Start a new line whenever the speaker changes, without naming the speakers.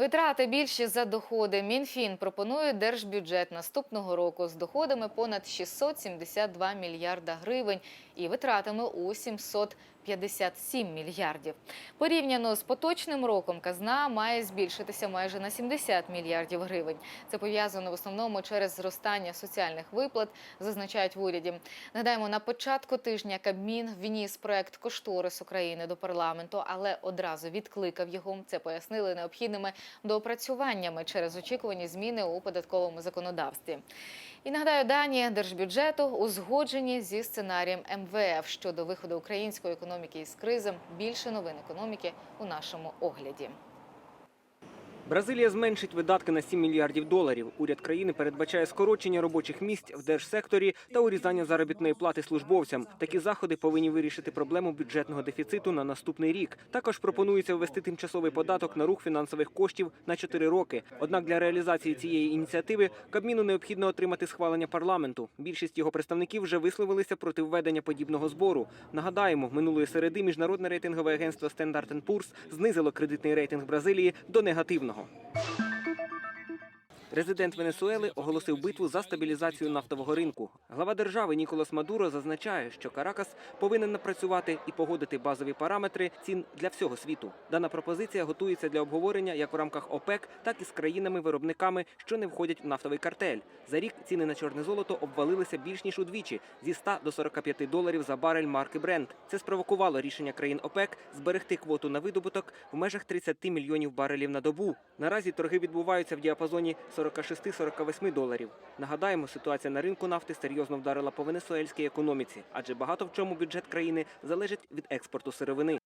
Витрати більші за доходи. Мінфін пропонує держбюджет наступного року з доходами понад 672 мільярда гривень і витратами у 757 мільярдів. Порівняно з поточним роком казна має збільшитися майже на 70 мільярдів гривень. Це пов'язано в основному через зростання соціальних виплат, зазначають в уряді. Нагадаємо, на початку тижня Кабмін вніс проект кошторис України до парламенту, але одразу відкликав його. Це пояснили необхідними доопрацюваннями через очікувані зміни у податковому законодавстві. І нагадаю, дані держбюджету узгоджені зі сценарієм МВФ щодо виходу української економіки із кризи. Більше новин економіки у нашому огляді.
Бразилія зменшить видатки на 7 мільярдів доларів. Уряд країни передбачає скорочення робочих місць в держсекторі та урізання заробітної плати службовцям. Такі заходи повинні вирішити проблему бюджетного дефіциту на наступний рік. Також пропонується ввести тимчасовий податок на рух фінансових коштів на 4 роки. Однак для реалізації цієї ініціативи Кабміну необхідно отримати схвалення парламенту. Більшість його представників вже висловилися проти введення подібного збору. Нагадаємо, минулої середи міжнародне рейтингове агентство Standard Poor's знизило кредитний рейтинг Бразилії до негативного. はい Президент Венесуели оголосив битву за стабілізацію нафтового ринку. Глава держави Ніколас Мадуро зазначає, що Каракас повинен напрацювати і погодити базові параметри цін для всього світу. Дана пропозиція готується для обговорення як в рамках ОПЕК, так і з країнами-виробниками, що не входять в нафтовий картель. За рік ціни на чорне золото обвалилися більш ніж удвічі зі 100 до 45 доларів за барель марки Brent. Це спровокувало рішення країн ОПЕК зберегти квоту на видобуток в межах 30 мільйонів барелів на добу. Наразі торги відбуваються в діапазоні 46-48 доларів. Нагадаємо, ситуація на ринку нафти серйозно вдарила по венесуельській економіці, адже багато в чому бюджет країни залежить від експорту сировини.